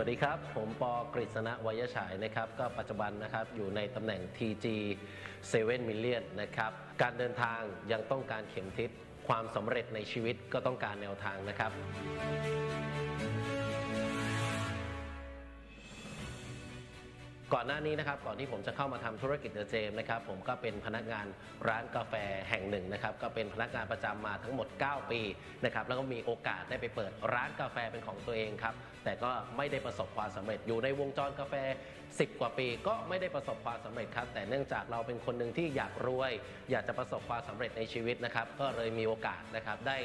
วัสดีครับ ผมปอกฤษณะวยฉายนะครับ ก็ปัจจุบันนะครับอยู่ในตำแหน่ง TG 7 million นะครับ การเดินทางยังต้องการเข็มทิศความสำเร็จในชีวิตก็ต้องการแนวทางนะครับ ก่อนหน้านี้นะครับก่อนที่ผมจะเข้ามาทำธุรกิจเดอะเจมนะครับผมก็เป็นพนักงานร้านกาแฟแห่งหนึ่งนะครับก็เป็นพนักงานประจำมาทั้งหมด 9 ปีนะครับแล้วก็มีโอกาสได้ไปเปิดร้านกาแฟเป็นของตัวเองครับแต่ก็ไม่ได้ประสบความสำเร็จอยู่ในวงจรกาแฟ 10 กว่าปีก็ไม่ได้ประสบความสำเร็จครับแต่เนื่องจากเราเป็นคนหนึ่งที่อยากรวย อยากจะประสบความสำเร็จในชีวิตนะครับก็เลยมีโอกาสนะครับได้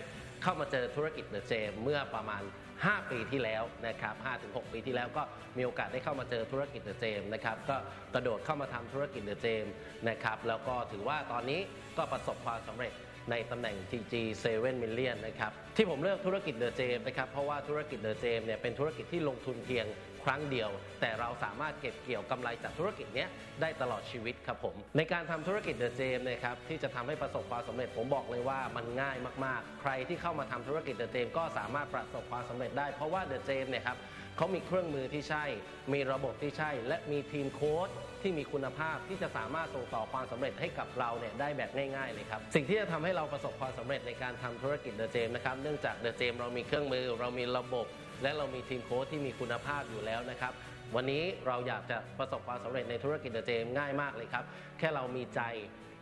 เข้ามาเจอธุรกิจเดอะเจมเมื่อประมาณ 5 ปีที่แล้วนะครับ5-6ปีที่แล้วก็มีโอกาสได้เข้ามาเจอธุรกิจเดอะเจมนะครับก็กระโดดเข้ามาทำธุรกิจเดอะเจมนะครับแล้วก็ถือว่าตอนนี้ก็ประสบความสำเร็จในตำแหน่ง TG 7 million นะครับที่ผมเลือกธุรกิจเดอะเจมนะครับเพราะว่าธุรกิจเดอะเจมเนี่ยเป็นธุรกิจที่ลงทุนเพียง ครั้งเดียว แต่เราสามารถเก็บเกี่ยวกำไรจากธุรกิจเนี้ยได้ตลอดชีวิตครับผม ในการทำธุรกิจเดอะเจมนะครับที่จะทำให้ประสบความสำเร็จผมบอกเลยว่ามันง่ายมากๆ ใครที่เข้ามาทำธุรกิจเดอะเจมก็สามารถประสบความสำเร็จได้เพราะว่าเดอะเจมเนี่ยครับเขามีเครื่องมือที่ใช่ มีระบบที่ใช่ และมีทีมโค้ชที่มีคุณภาพที่จะสามารถส่งต่อความสำเร็จให้กับเราเนี่ยได้แบบง่ายๆเลยครับ สิ่งที่จะทำให้เราประสบความสำเร็จในการทำธุรกิจเดอะเจมนะครับเนื่องจากเดอะเจมเรามีเครื่องมือ เรามีระบบ และเรามีทีมโค้ชที่มีคุณภาพอยู่แล้วนะครับ วันนี้เราอยากจะประสบความสำเร็จในธุรกิจเดอะเจมง่ายมากเลยครับ แค่เรามีใจ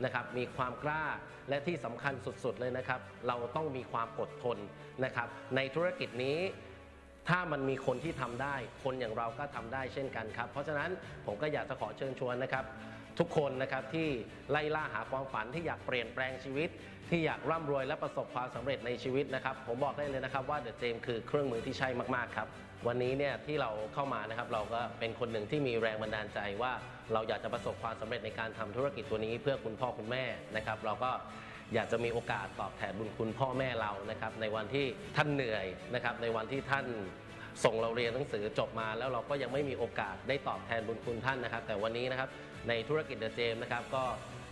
นะครับมีความกล้าและที่สำคัญสุดๆเลยนะครับ เราต้องมีความอดทนนะครับ ในธุรกิจนี้ถ้ามันมีคนที่ทำได้ คนอย่างเราก็ทำได้เช่นกันครับ เพราะฉะนั้นผมก็อยากจะขอเชิญชวนนะครับ ทุกคนนะครับที่ไล่ล่าหาความฝันที่อยากเปลี่ยนแปลงชีวิต ที่อยากร่ำรวยและประสบความสำเร็จในชีวิตนะครับ ผมบอกได้เลยนะครับว่าเดอะเจมคือเครื่องมือที่ใช่มากๆครับ วันนี้เนี่ยที่เราเข้ามานะครับเราก็เป็นคนหนึ่งที่มีแรงบันดาลใจว่าเราอยากจะประสบความสำเร็จในการทำธุรกิจตัวนี้เพื่อคุณพ่อคุณแม่นะครับ เราก็อยากจะมีโอกาสตอบแทนบุญคุณพ่อแม่เรานะครับในวันที่ท่านเหนื่อยนะครับในวันที่ท่าน ส่งเราเรียนหนังสือจบมาแล้วเราก็ยังไม่มีโอกาสได้ตอบแทนบุญคุณท่านนะครับ แต่วันนี้นะครับในธุรกิจเดอะเจมนะครับก็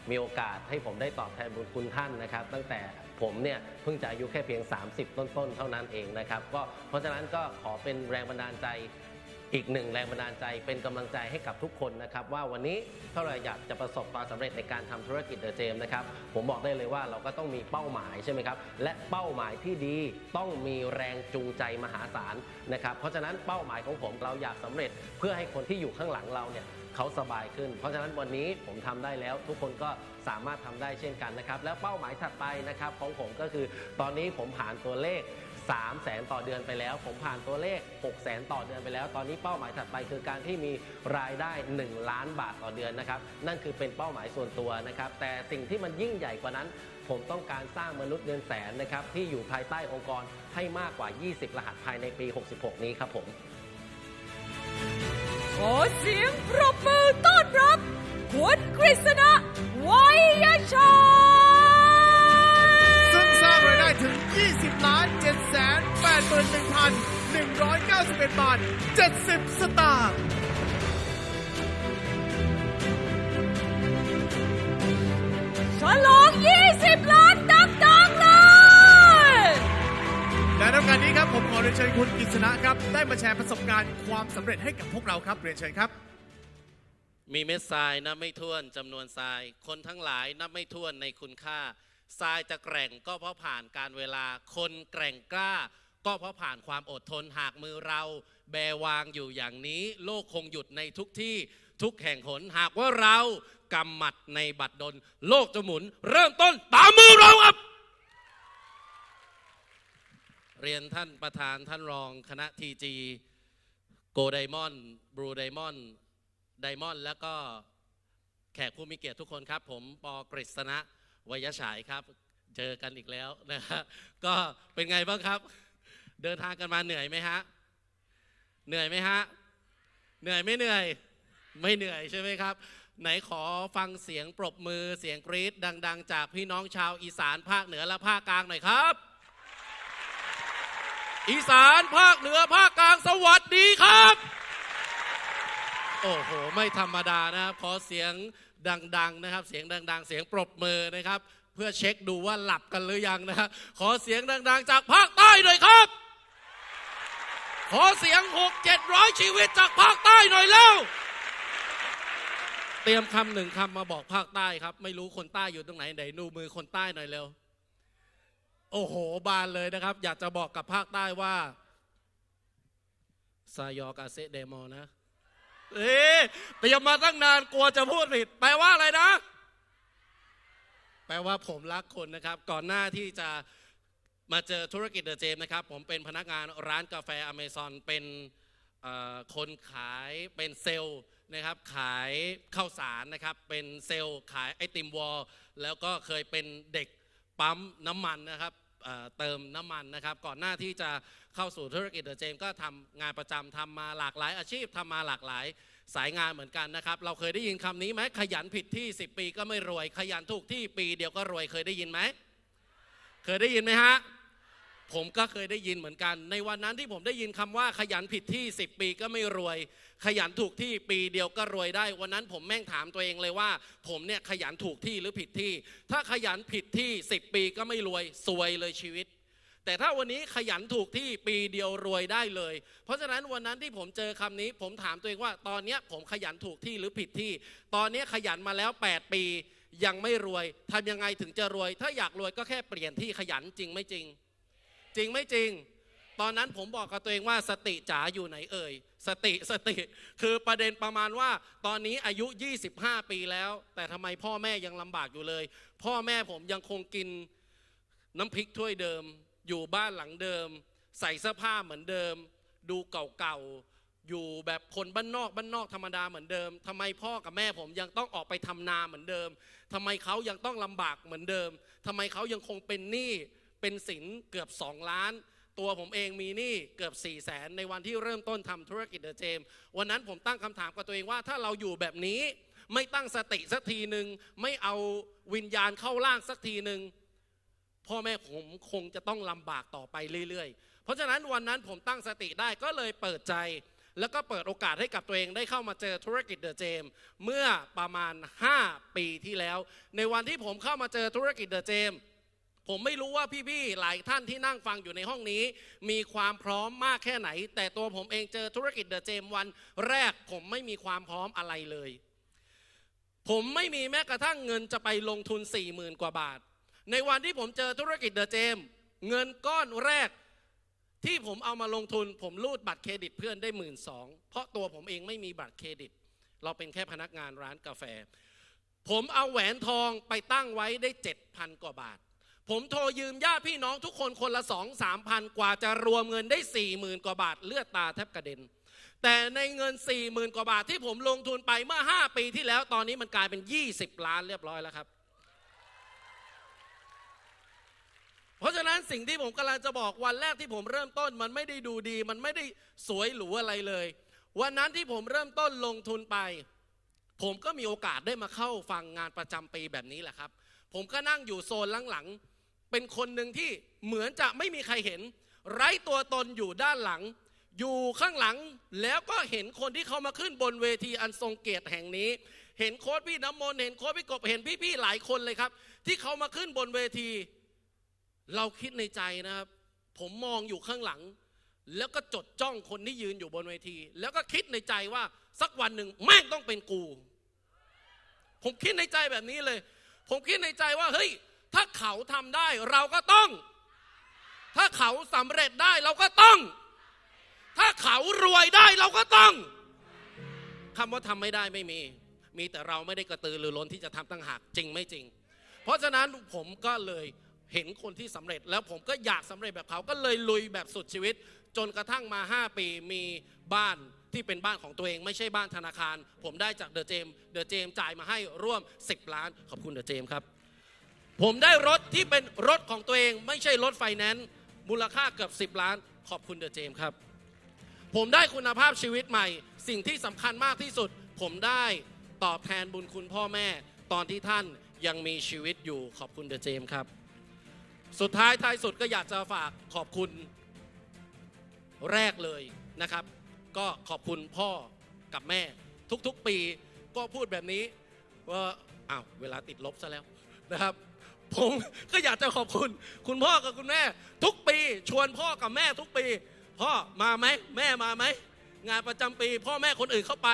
มีโอกาสให้ผมได้ตอบแทนบุญคุณท่านนะครับ ตั้งแต่ผมเนี่ยเพิ่งจะอายุแค่เพียง 30 ต้นๆ เท่านั้นเองนะครับก็เพราะฉะนั้นก็ขอเป็นแรงบันดาลใจ อีกหนึ่งแรงบันดาลใจเป็นกำลังใจให้กับทุกคนนะครับว่าวันนี้ถ้าเราอยากจะประสบความสำเร็จในการทำธุรกิจเดอะเจมนะครับผมบอกได้เลยว่าเราก็ต้องมีเป้าหมายใช่ไหมครับและเป้าหมายที่ดีต้องมีแรงจูงใจมหาศาลนะครับเพราะฉะนั้นเป้าหมายของผมเราอยากสำเร็จเพื่อให้คนที่อยู่ข้างหลังเราเนี่ยเขาสบายขึ้น เพราะฉะนั้นวันนี้ผมทำได้แล้ว ทุกคนก็สามารถทำได้เช่นกันนะครับแล้วเป้าหมายถัดไปนะครับของผมก็คือตอนนี้ผมผ่านตัวเลข 3 0 0แสนต่อเดือนไปแล้ว ผมผ่านตัวเลข 6 0แสนต่อเดือนไปแล้ว ตอนนี้เป้าหมายถัดไปคือการที่มีรายได้ 1 ล้านบาทต่อเดือนนะครับ นั่นคือเป็นเป้าหมายส่วนตัวนะครับ แต่สิ่งที่มันยิ่งใหญ่กว่านั้น ผมต้องการสร้างมนุษย์เงินแสนนะครับที่อยู่ภายใต้องค์กรให้มากกว่า 20 รหัสภายในปี 66 นี้ครับผม ขอเสียงปรบมือต้อนรับ คุณกฤษณะวัยชัย ถึง 20ล้าน7แสน81,191 บาท 70 สตางค์ฉลอง 20 ล้านดังๆเลย และในโอกาสนี้ครับ ผมขอเรียนเชิญคุณกฤษณะครับ ได้มาแชร์ประสบการณ์ความสำเร็จให้กับพวกเราครับ เรียนเชิญครับ มีเม็ดทรายนับไม่ถ้วนจำนวนทราย คนทั้งหลายนับไม่ถ้วนในคุณค่า ทรายจะแกร่งก็เพราะผ่านการเวลา คนแกร่งกล้า ก็เพราะผ่านความอดทนหากมือเรา แบวางอยู่อย่างนี้ โลกคงหยุดในทุกที่ทุกแห่งหนหากว่าเรากำหมัดในบัตรดล โลกจะหมุน เริ่มต้นตามมือเราครับ เรียนท่านประธานท่านรองคณะทีจีโกไดมอนด์บลูไดมอนด์ไดมอนด์แล้วก็แขกผู้มีเกียรติทุกคนครับ ผมปอกฤษณะ วยฉายครับ เจอกันอีกแล้วนะฮะก็เป็นไงบ้างครับ เดินทางกันมาเหนื่อยไหมฮะเหนื่อยไหมฮะเหนื่อยไม่เหนื่อยไม่เหนื่อยใช่ไหมครับ ไหนขอฟังเสียงปรบมือเสียงกรี๊ดดัง ๆ จากพี่น้องชาวอีสานภาคเหนือและภาคกลางหน่อยครับ อีสานภาคเหนือภาคกลางสวัสดีครับ โอ้โห ไม่ธรรมดานะครับขอเสียง ดังๆนะครับ เสียงดัง ๆ เสียงปรบมือนะครับ เพื่อเช็คดูว่าหลับกันหรือยังนะครับขอเสียงดัง ๆ จากภาคใต้หน่อยครับ ขอเสียงหกเจ็ดร้อยชีวิตจากภาคใต้หน่อยเร็วเตรียมคำหนึ่งคำมาบอกภาคใต้ครับ ไม่รู้คนใต้อยู่ตรงไหนไหนดูมือคนใต้หน่อยเร็วโอ้โห บานเลยนะครับ อยากจะบอกกับภาคใต้ว่าซายอกาเซเดโมนะ เอ๊ เตรียมมาตั้งนานกลัวจะพูดผิด แปลว่าอะไรนะ แปลว่าผมรักคนนะครับ ก่อนหน้าที่จะมาเจอธุรกิจเดอะเจมนะครับ ผมเป็นพนักงานร้านกาแฟอเมซอนเป็นคนขายเป็นเซลล์นะครับ ขายข้าวสารนะครับ เป็นเซลล์ขายไอติมวอลแล้วก็เคยเป็นเด็กปั๊มน้ำมันนะครับเติมน้ำมันนะครับ ก่อนหน้าที่จะ เข้าสู่ธุรกิจเดอะเจมก็ทำงานประจำทำมาหลากหลายอาชีพทำมาหลากหลายสายงานเหมือนกันนะครับ เราเคยได้ยินคำนี้ไหมขยันผิดที่ 10 ปีก็ไม่รวย ขยันถูกที่ปีเดียวก็รวยเคยได้ยินไหมเคยได้ยินไหมฮะผมก็เคยได้ยินเหมือนกัน ในวันนั้นที่ผมได้ยินคำว่าขยันผิดที่ 10 ปีก็ไม่รวย ขยันถูกที่ปีเดียวก็รวยได้ วันนั้นผมแม่งถามตัวเองเลยว่า ผมเนี่ยขยันถูกที่หรือผิดที่ ถ้าขยันผิดที่ 10 ปีก็ไม่รวยซวยเลยชีวิต แต่ถ้าวันนี้ขยันถูกที่ปีเดียวรวยได้เลย เพราะฉะนั้นวันนั้นที่ผมเจอคำนี้ ผมถามตัวเองว่า ตอนนี้ผมขยันถูกที่หรือผิดที่ ตอนนี้ขยันมาแล้ว 8 ปียังไม่รวยทำยังไงถึงจะรวย ถ้าอยากรวยก็แค่เปลี่ยนที่ขยันจริงไม่จริง จริงไม่จริง ตอนนั้นผมบอกกับตัวเองว่าสติจ๋าอยู่ไหนเอ่ยสติสติ คือประเด็นประมาณว่า ตอนนี้อายุ 25 ปีแล้ว แต่ทำไมพ่อแม่ยังลำบากอยู่เลย พ่อแม่ผมยังคงกินน้ำพริกถ้วยเดิม อยู่บ้านหลังเดิม ใส่เสื้อผ้าเหมือนเดิม ดูเก่าๆ อยู่แบบคนบ้านนอกบ้านนอกธรรมดาเหมือนเดิมทำไมพ่อกับแม่ผมยังต้องออกไปทำนาเหมือนเดิมทำไมเขายังต้องลำบากเหมือนเดิมทำไมเขายังคงเป็นหนี้เป็นสินเกือบ2ล้านตัวผมเองมีหนี้เกือบ4ี่แสนในวันที่เริ่มต้นทำธุรกิจเดอะเจมวันนั้นผมตั้งคำถามกับตัวเองว่าถ้าเราอยู่แบบนี้ ไม่ตั้งสติสักทีหนึ่งไม่เอาวิญญาณเข้าร่างสักทีหนึ่ง พ่อแม่ผมคงจะต้องลำบากต่อไปเรื่อยๆ เพราะฉะนั้นวันนั้นผมตั้งสติได้ก็เลยเปิดใจ แล้วก็เปิดโอกาสให้กับตัวเองได้เข้ามาเจอธุรกิจเดอะเจมเมื่อประมาณ 5 ปีที่แล้ว ในวันที่ผมเข้ามาเจอธุรกิจเดอะเจมผมไม่รู้ว่าพี่ๆ หลายท่านที่นั่งฟังอยู่ในห้องนี้ มีความพร้อมมากแค่ไหน แต่ตัวผมเองเจอธุรกิจเดอะเจมวันแรกผมไม่มีความพร้อมอะไรเลย ผมไม่มีแม้กระทั่งเงินจะไปลงทุน 4 0,000 กว่าบาท ในวันที่ผมเจอธุรกิจเดอะเจม เงินก้อนแรกที่ผมเอามาลงทุน ผมรูดบัตรเครดิตเพื่อนได้หมื่นสองเพราะตัวผมเองไม่มีบัตรเครดิต เราเป็นแค่พนักงานร้านกาแฟ ผมเอาแหวนทองไปตั้งไว้ได้7,000กว่าบาท ผมโทรยืมญาติพี่น้องทุกคนคนละสองสามพันกว่าจะรวมเงินได้4ี่หมื่นกว่าบาทเลือดตาแทบกระเด็นแต่ในเงิน4ี่หมื่นกว่าบาทที่ผมลงทุนไปเมื่อ 5 ปีที่แล้วตอนนี้มันกลายเป็น 20 ล้านเรียบร้อยแล้วครับ เพราะฉะนั้นสิ่งที่ผมกำลังจะบอกวันแรกที่ผมเริ่มต้น มันไม่ได้ดูดี มันไม่ได้สวยหรูอะไรเลย วันนั้นที่ผมเริ่มต้นลงทุนไป ผมก็มีโอกาสได้มาเข้าฟังงานประจำปีแบบนี้แหละครับ ผมก็นั่งอยู่โซนหลังๆเป็นคนหนึ่งที่เหมือนจะไม่มีใครเห็น ไร้ตัวตนอยู่ด้านหลัง อยู่ข้างหลังแล้วก็เห็นคนที่เขามาขึ้นบนเวทีอันทรงเกียรติแห่งนี้ เห็นโค้ดพี่น้ำมนต์เห็นโค้ดพี่กบเห็นพี่ๆหลายคนเลยครับ ที่เขามาขึ้นบนเวที เราคิดในใจนะครับ ผมมองอยู่ข้างหลัง แล้วก็จดจ้องคนที่ยืนอยู่บนเวที แล้วก็คิดในใจว่าสักวันหนึ่งแม่งต้องเป็นกู ผมคิดในใจแบบนี้เลย ผมคิดในใจว่าเฮ้ยถ้าเขาทำได้เราก็ต้อง ถ้าเขาสำเร็จได้เราก็ต้อง ถ้าเขารวยได้เราก็ต้องคำว่าทำไม่ได้ไม่มี มีแต่เราไม่ได้กระตือรือร้นที่จะทำตั้งหากจริงไม่จริง เพราะฉะนั้นผมก็เลย เห็นคนที่สำเร็จแล้วผมก็อยากสำเร็จแบบเขาก็เลยลุยแบบสุดชีวิต จนกระทั่งมา 5 ปีมีบ้านที่เป็นบ้านของตัวเอง ไม่ใช่บ้านธนาคาร ผมได้จากเดอะเจมเดอะเจมจ่ายมาให้ร่วม 10 ล้าน ขอบคุณเดอะเจมครับ ผมได้รถที่เป็นรถของตัวเอง ไม่ใช่รถไฟแนนซ์มูลค่าเกือบ 10 ล้าน ขอบคุณเดอะเจมครับ ผมได้คุณภาพชีวิตใหม่ สิ่งที่สำคัญมากที่สุด ผมได้ตอบแทนบุญคุณพ่อแม่ ตอนที่ท่านยังมีชีวิตอยู่ขอบคุณเดอะเจมครับ สุดท้ายท้ายสุดก็อยากจะฝากขอบคุณแรกเลยนะครับ ก็ขอบคุณพ่อกับแม่ ทุกๆปีก็พูดแบบนี้ว่าอ้าวเวลาติดลบซะแล้วนะครับ ผมก็อยากจะขอบคุณ คุณพ่อกับคุณแม่ ทุกปีชวนพ่อกับแม่ทุกปี พ่อมาไหมแม่มาไหมงานประจำปี พ่อแม่คนอื่นเข้าไป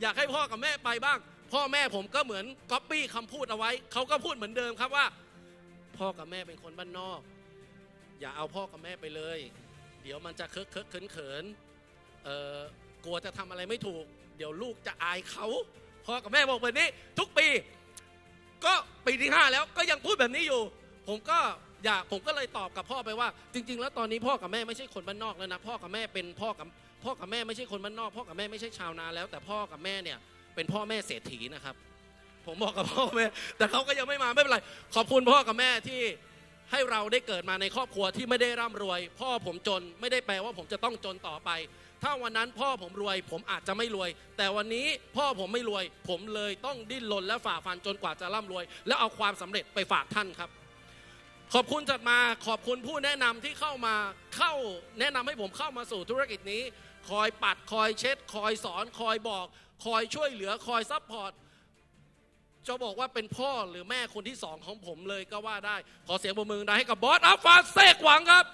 อยากให้พ่อกับแม่ไปบ้าง พ่อแม่ผมก็เหมือนก๊อปปี้คำพูดเอาไว้เขาก็พูดเหมือนเดิมครับว่า พ่อกับแม่เป็นคนบ้านนอก อย่าเอาพ่อกับแม่ไปเลย เดี๋ยวมันจะเคอะเคอะเขินเขินเออกลัวจะทำอะไรไม่ถูก เดี๋ยวลูกจะอายเขาพ่อกับแม่บอกแบบนี้ ทุกปี ก็ปีที่ห้าแล้วก็ยังพูดแบบนี้อยู่ ผมก็อยากผมก็เลยตอบกับพ่อไปว่า จริง ๆ แล้วตอนนี้พ่อกับแม่ไม่ใช่คนบ้านนอกแล้วนะพ่อกับแม่เป็นพ่อกับพ่อกับแม่ไม่ใช่คนบ้านนอก พ่อกับแม่ไม่ใช่ชาวนาแล้ว แต่พ่อกับแม่เนี่ยเป็นพ่อแม่เศรษฐีนะครับ ผมบอกกับพ่อแม่แต่เขาก็ยังไม่มาไม่เป็นไร ขอบคุณพ่อกับแม่ที่ให้เราได้เกิดมาในครอบครัวที่ไม่ได้ร่ำรวย พ่อผมจนไม่ได้แปลว่าผมจะต้องจนต่อไป ถ้าวันนั้นพ่อผมรวย ผมอาจจะไม่รวย แต่วันนี้พ่อผมไม่รวย ผมเลยต้องดิ้นรนและฝ่าฟันจนกว่าจะร่ำรวย แล้วเอาความสำเร็จไปฝากท่านครับ ขอบคุณจัดมาขอบคุณผู้แนะนำที่เข้ามาเข้าแนะนำให้ผมเข้ามาสู่ธุรกิจนี้ คอยปัดคอยเช็ด คอยสอน คอยบอก คอยช่วยเหลือคอยซัพพอร์ต จะบอกว่าเป็นพ่อหรือแม่คนที่สองของผมเลยก็ว่าได้ ขอเสียงปรบมือดังให้กับบอสอัฟฟาเซกหวังครับ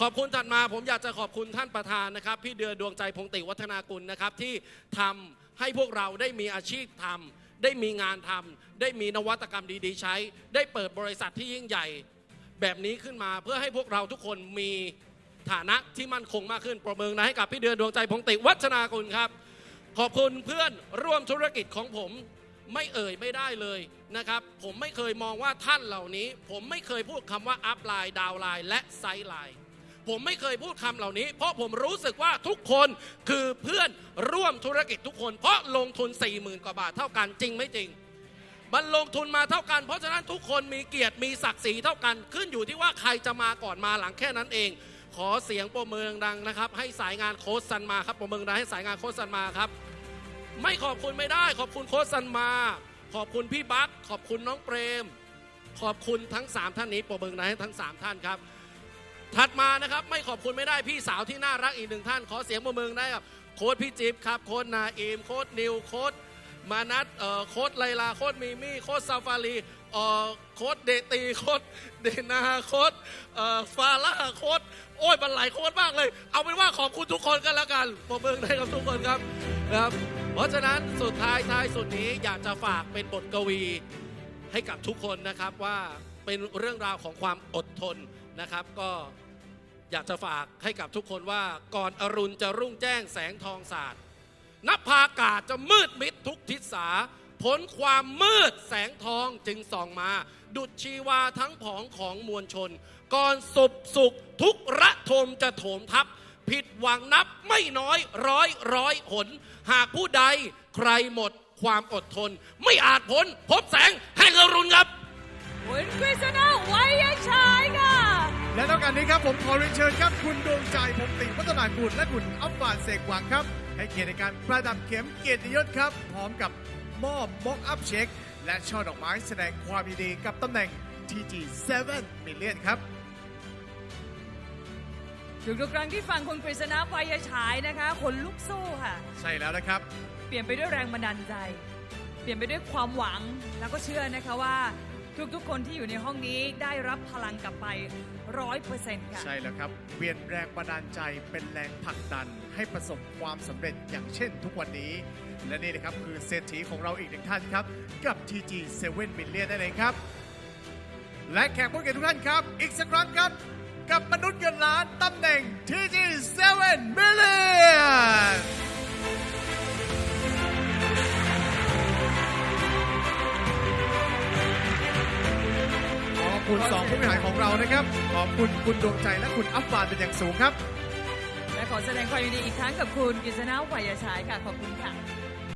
ขอบคุณถัดมาผมอยากจะขอบคุณท่านประธานนะครับ พี่เดือดวงใจพงติวัฒนากุลนะครับ ที่ทำให้พวกเราได้มีอาชีพทำได้มีงานทำได้มีนวัตกรรมดีๆ ใช้ ได้เปิดบริษัทที่ยิ่งใหญ่ แบบนี้ขึ้นมาเพื่อให้พวกเราทุกคนมีฐานะที่มั่นคงมากขึ้นประเมินนะให้กับพี่เดือนดวงใจพงติวัฒนากุลครับ ขอบคุณเพื่อนร่วมธุรกิจของผม ไม่เอ่ยไม่ได้เลยนะครับ ผมไม่เคยมองว่าท่านเหล่านี้ ผมไม่เคยพูดคำว่าอัพไลน์ดาวไลน์และไซด์ไลน์ผมไม่เคยพูดคำเหล่านี้ เพราะผมรู้สึกว่าทุกคนคือเพื่อนร่วมธุรกิจทุกคน เพราะลงทุน 4 0,000 กว่าบาทเท่ากันจริงไม่จริงมันลงทุนมาเท่ากัน เพราะฉะนั้นทุกคนมีเกียรติมีศักดิ์ศรีเท่ากัน ขึ้นอยู่ที่ว่าใครจะมาก่อนมาหลังแค่นั้นเอง ขอเสียงโปรเมืองดังนะครับ ให้สายงานโค้ชซันมาครับโปรเมืองดังให้สายงานโค้ชซันมาครับ ไม่ขอบคุณไม่ได้ ขอบคุณโค้ชซันมา ขอบคุณพี่บัคขอบคุณน้องเปรม ขอบคุณทั้ง 3 ท่านนี้ปรบมืองดังให้ทั้ง 3 ท่านครับ ถัดมานะครับไม่ขอบคุณไม่ได้พี่สาวที่น่ารักอีกหนึ่งท่าน ขอเสียงปรบมือได้ครับโค้ดพี่จิ๊บครับโค้ดนาอิมโค้ดนิวโค้ดมานัทเอ่อโค้ดไลลาโค้ดมีมี่โค้ดซาฟารี โคดเดตีโคดเดนาโคดฟาร่าโคดโอ้ยมันหลายโค้ดมากเลย เอาเป็นว่าขอบคุณทุกคนกันแล้วกันปรบมือได้กับทุกคนครับนะครับ เพราะฉะนั้นสุดท้ายท้ายสุดนี้อยากจะฝากเป็นบทกวีให้กับทุกคนนะครับว่าเป็นเรื่องราวของความอดทนนะครับ ก็อยากจะฝากให้กับทุกคนว่าก่อนอรุณจะรุ่งแจ้งแสงทองสาดนับพากาศจะมืดมิดทุกทิศสา พ้นความมืดแสงทองจึงส่องมา ดุจชีวาทั้งผองของมวลชน ก่อนสุบสุขทุกระทมจะโถมทับ ผิดหวังนับไม่น้อยร้อยร้อยหน หากผู้ใดใครหมดความอดทน ไม่อาจพ้นพบแสงแห่งอรุณครับคุณกฤษณะไวยชัยค่ะ และนอกจากนี้ครับผมขอเรียนเชิญครับคุณดวงใจพงติวัฒนากุลและคุณอัฟฟานเสกหวังครับ ให้เกียรติในการประดับเข็มเกียรติยศครับพร้อมกับ มอบม็อกอัพเช็ค และช่อดอกไม้แสดงความยินดีกับตำแหน่ง TG 7 Million ครับทุกๆครั้งที่ฟังคุณกฤษณะไวยฉายนะคะขนลุกสู้ค่ะ ใช่แล้วนะครับ เปลี่ยนไปด้วยแรงบันดาลใจ เปลี่ยนไปด้วยความหวังแล้วก็เชื่อนะคะว่า ทุกๆ คนที่อยู่ในห้องนี้ได้รับพลังกลับไปร้อยเปอร์เซ็นต์ค่ะ ใช่แล้วครับ เปลี่ยนแรงบันดาลใจเป็นแรงผลักดันให้ประสบความสำเร็จอย่างเช่นทุกวันนี้ และนี่นะครับคือเศรษฐีของเราอีกหนึ่งท่านครับ กับ TG 7 Million นั่นเองครับ และแขกผู้เกียรติทุกท่านครับ อีกสักครั้งครับ กับมนุษย์เงินล้านตำแหน่ง TG 7 Million คุณสองผู้บริหารของเรานะครับ ขอบคุณคุณดวงใจและคุณอัฟฟานเป็นอย่างสูงครับ และขอแสดงความยินดีอีกครั้งกับคุณกฤษณะไวยชัยค่ะ ขอบคุณค่ะ